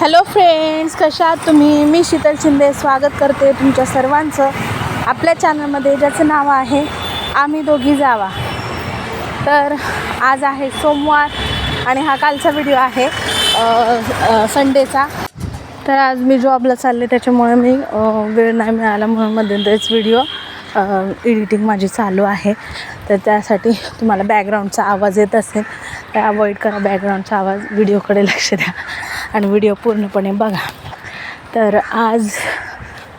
Hello friends कशा आहात तुम्ही? मी शीतल शिंदे स्वागत करते तुमच्या सर्वांचं आपल्या चॅनलमध्ये ज्याचं नाव आहे आम्ही दोघी जावा. तर आज आहे सोमवार आणि हा कालचा व्हिडिओ आहे संडेचा. तर आज मी जॉबला चालले त्याच्यामुळे मी वेळ नाही मिळाला म्हणून मध्यंतरीच व्हिडिओ एडिटिंग माझी चालू आहे. तर त्यासाठी तुम्हाला बॅकग्राऊंडचा आवाज येत असेल तर अवॉइड करा बॅकग्राऊंडचा आवाज व्हिडिओकडे लक्ष द्या. आणि व्हिडिओ पूर्णपणे बघा. तर आज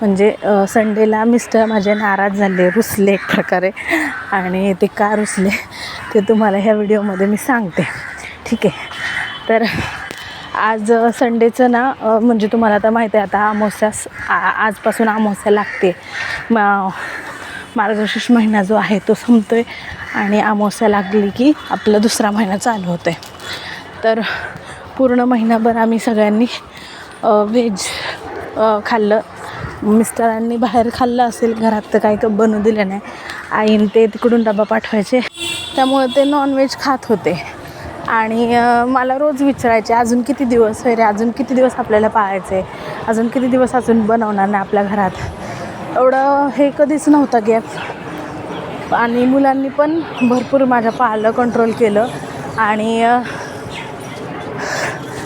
म्हणजे संडेला मिस्टर माझे नाराज झाले रुसले एक प्रकारे. आणि ते का रुसले ते तुम्हाला ह्या व्हिडिओमध्ये मी सांगते. ठीक आहे. तर आज संडेचं ना म्हणजे तुम्हाला आता माहिती आहे आता अमावस्या आ- आजपासून अमावस्या लागते. मा मार्गशीर्ष महिना जो आहे तो संपतो आहे आणि अमावस्या लागली की आपला दुसरा महिना चालू होतो आहे तर पूर्ण महिनाभर आम्ही सगळ्यांनी व्हेज खाल्लं. मिस्टरांनी बाहेर खाल्लं असेल घरात तर काही तर बनवू दिलं नाही. आईन ते तिकडून डबा पाठवायचे. त्यामुळे ते नॉनव्हेज खात होते. आणि मला रोज विचारायचे अजून किती दिवस रे? अजून किती दिवस आपल्याला पाळायचे? अजून किती दिवस अजून बनवणार नाही आपल्या घरात? एवढं हे कधीच नव्हतं गॅप आणि मुलांनी पण भरपूर माझ्या पाळलं कंट्रोल केलं. आणि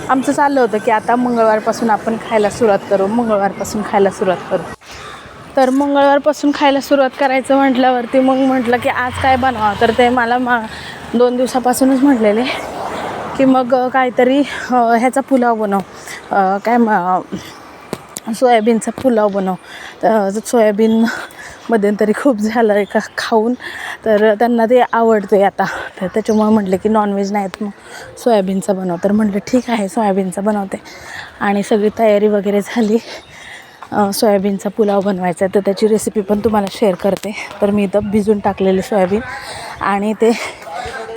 आमचं चाललं होतं की आता मंगळवारपासून आपण खायला सुरुवात करू मंगळवारपासून खायला सुरुवात करू. तर मंगळवारपासून खायला सुरुवात करायचं म्हटल्यावरती मग म्हटलं की आज काय बनवावं तर ते मला मा दोन दिवसापासूनच म्हटलेले की मग काहीतरी ह्याचा पुलाव बनव. काय सोयाबीनचा पुलाव बनव. तर सोयाबीन मध्यंतरी खूप झालं आहे का खाऊन. तर त्यांना ते आवडते आता. तर त्याच्यामुळे म्हटलं की नॉनव्हेज नाहीत मग सोयाबीनचा बनव. तर म्हटलं ठीक आहे सोयाबीनचा बनवते. आणि सगळी तयारी वगैरे झाली. सोयाबीनचा पुलाव बनवायचा आहे. तर त्याची रेसिपी पण तुम्हाला शेअर करते. तर मी इथं भिजून टाकलेले सोयाबीन. आणि ते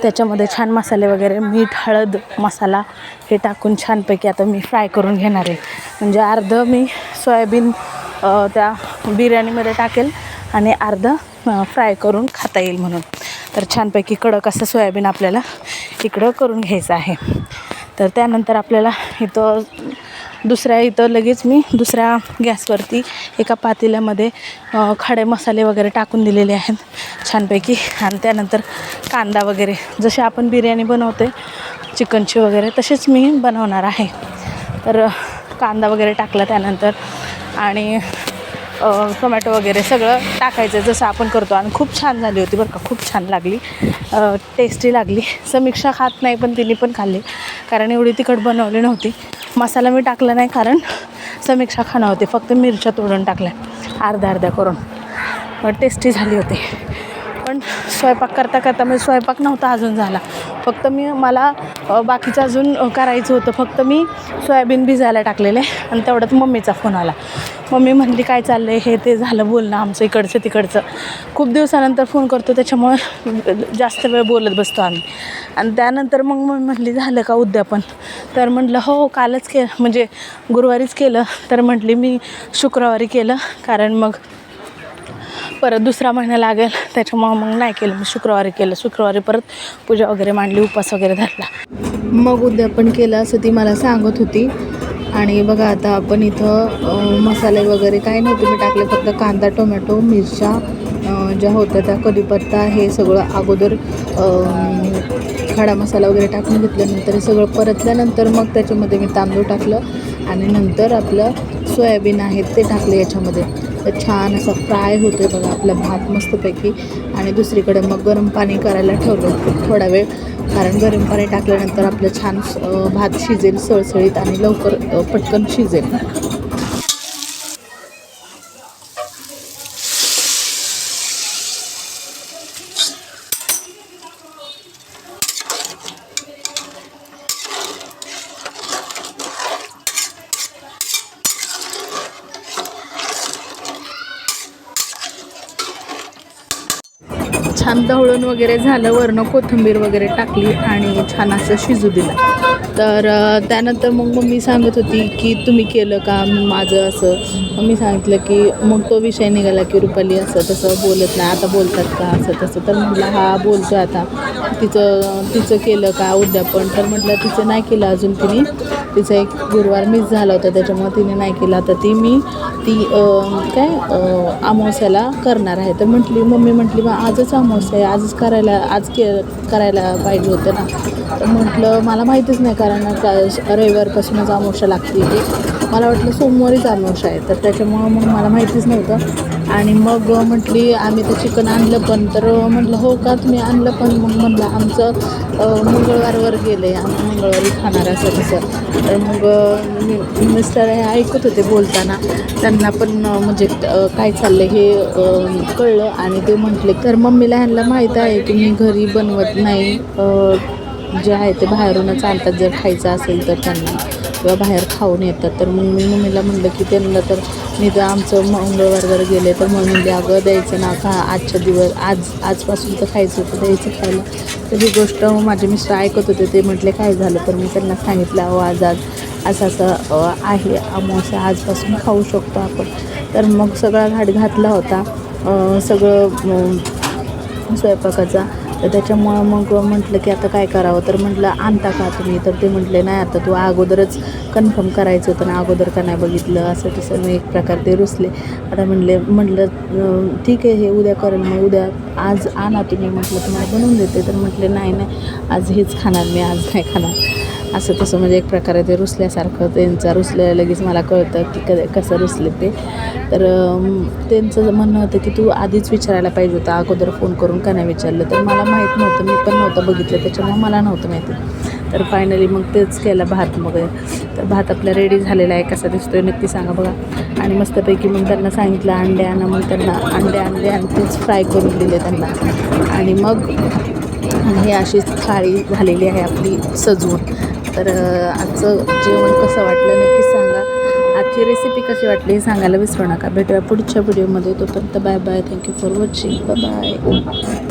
त्याच्यामध्ये छान मसाले वगैरे मीठ हळद मसाला हे टाकून छानपैकी आता मी फ्राय करून घेणार आहे. म्हणजे अर्धं मी सोयाबीन त्या बिर्याणीमध्ये टाकेल. आणि अर्धं फ्राय करून खाता येईल म्हणून. तर छानपैकी कडक असं सोयाबीन आपल्याला इकडं करून घ्यायचं आहे. तर त्यानंतर आपल्याला इथं दुसऱ्या इथं लगेच मी दुसऱ्या गॅसवरती एका पातेल्यामध्ये खडे मसाले वगैरे टाकून दिलेले आहेत. छानपैकी. आणि त्यानंतर कांदा वगैरे. जसे आपण बिर्याणी बनवते चिकनची वगैरे तसेच मी बनवणार आहे. तर कांदा वगैरे टाकला त्यानंतर. आणि टोमॅटो वगैरे सगळं टाकायचं जसं आपण करतो. आणि खूप छान झाली होती बरं का. खूप छान लागली. टेस्टी लागली. समीक्षा खात नाही पण तिने पण खाल्ली. कारण एवढी तिखट बनवली नव्हती. मसाला मी टाकला नाही कारण समीक्षा खाणं होते. फक्त मिरच्या तोडून टाकल्या. अर्ध्या अर्ध्या करून. टेस्टी झाली होती. पण स्वयंपाक करता करता म्हणजे स्वयंपाक नव्हता अजून झाला. फक्त मी मला बाकीचं अजून करायचं होतं. फक्त मी सोयाबीन भिजायला टाकलेले आणि तेवढ्यात मम्मीचा फोन आला. मम्मी म्हणली काय चाललं आहे हे ते झालं बोलणं आमचं इकडचं तिकडचं. खूप दिवसानंतर फोन करतो त्याच्यामुळे जास्त वेळ बोलत बसतो आम्ही. आणि त्यानंतर मग मम्मी म्हटली झालं का उद्यापन तर म्हटलं हो, हो कालच के म्हणजे गुरुवारीच केलं. तर म्हटली मी शुक्रवारी केलं कारण मग परत दुसरा महिना लागेल त्याच्यामुळं मग नाही केलं. मी शुक्रवारी केलं. शुक्रवारी परत पूजा वगैरे मांडली उपास वगैरे धरला. मग उद्यापन केलं असं ती मला सांगत होती. आणि बघा आता आपण इथं मसाले वगैरे काही नव्हते. मी टाकले फक्त कांदा टोमॅटो मिरच्या ज्या होत्या त्या कढीपत्ता हे सगळं अगोदर खडा मसाला वगैरे टाकून घेतल्यानंतर हे सगळं परतल्यानंतर मग त्याच्यामध्ये मी तांदूळ टाकलं. आणि नंतर आपलं सोयाबीन आहे ते टाकले याच्यामध्ये. तर छान असा फ्राय होतो आहे बघा आपला भात मस्तपैकी. आणि दुसरीकडे मग गरम पाणी करायला ठेवलं थोडा वेळ. कारण गरम पाणी टाकल्यानंतर आपलं छान भात शिजेल सळसळीत आणि लवकर पटकन शिजेल. छान ढवळून वगैरे झालं वरनं कोथिंबीर वगैरे टाकली आणि छान असं शिजू दिलं. तर त्यानंतर मग मम्मी सांगत होती की तुम्ही केलं का? माझं असं. मग मी सांगितलं की मग तो विषय निघाला की रुपाली असं तसं बोलत नाही आता बोलतात का? असं तसं. तर म्हटलं हा बोलतो आता. तिचं तिचं केलं का उद्यापन? तर म्हटलं तिचं नाही केलं अजून तिने. तिचा एक गुरुवार मिस झाला होता त्याच्यामुळे तिने नाही केला. तर ती मी ती काय अमावस्याला करणार आहे. तर म्हटली मम्मी म्हटली मग आजच अमावस्या आहे आजच करायला आज के करायला पाहिजे होतं ना. तर म्हटलं मला माहितीच नाही कारण का रविवारपासूनच अमावस्या लागते. ती मला वाटलं सोमवारीच अमावस्या आहे. तर त्याच्यामुळं मग मला माहितीच नव्हतं. आणि मग म्हटली आम्ही ते चिकन आणलं पण. तर म्हटलं हो का? तुम्ही आणलं पण? मग म्हटलं आमचं मंगळवारवर गेले आम्ही मंगळवारी खाणार असं तसं. तर मग मी मिस्टर हे ऐकत होते बोलताना. त्यांना पण म्हणजे काय चाललं हे कळलं आणि ते म्हटले तर मम्मीला ह्यांना माहीत आहे की मी घरी बनवत नाही. जे आहे ते बाहेरूनच आणतात जर खायचं असेल तर त्यांना. किंवा बाहेर खाऊन येतात. तर मग मी मम्मीला म्हणलं की त्यांना तर मी तर आमचं मंगळवार जर गेले तर मग म्हणले अगं द्यायचं ना का आजच्या दिवस आज आजपासून तर खायचं होतं द्यायचं खायला. तर ही गोष्ट माझे मिस्टर ऐकत होते. ते म्हटले काय झालं? तर मी त्यांना सांगितलं अहो आज आज असं असं आहे. अमावस्या आजपासून खाऊ शकतो आपण. तर मग सगळा घाट घातला होता. सगळं स्वयंपाकाचा. तर त्याच्यामुळं मग म्हटलं की आता काय करावं? तर म्हटलं आणता का तुम्ही? तर ते म्हटले नाही आता तू अगोदरच कन्फर्म करायचं होतं ना अगोदर का नाही बघितलं? असं तसं मी एक प्रकार ते रुसले. आता म्हणले म्हटलं ठीक आहे हे उद्या करेल मग उद्या आज आणा तुम्ही. म्हटलं तुम्हाला बनवून देते. तर म्हटले नाही नाही आज हेच खाणार मी आज नाही खाणार. असं तसं म्हणजे एक प्रकारे ते रुसल्यासारखं त्यांचा रुसल्या लगेच मला कळतं की क कसं रुसले ते. तर त्यांचं म्हणणं होतं की तू आधीच विचारायला पाहिजे होतं अगोदर फोन करून का नाही विचारलं? तर मला माहीत नव्हतं. मी पण नव्हतं बघितलं. त्याच्यामुळे मला नव्हतं माहिती. तर फायनली मग तेच केलं भात मग. तर भात आपला रेडी झालेला आहे. कसा दिसतोय नक्की सांगा बघा. आणि मस्तपैकी मग त्यांना सांगितलं अंडे आणा मग त्यांना. अंडे आणले आणि तेच फ्राय करून दिले त्यांना. आणि मग हे ही थाळी झालेली आहे आपली सजवून. तर आजचं जेवण कसं वाटलं नक्की सांगा. आजची रेसिपी कशी वाटली हे सांगायला विसरू नका. भेटूया पुढच्या व्हिडिओमध्ये तोपर्यंत bye bye thank you for watching bye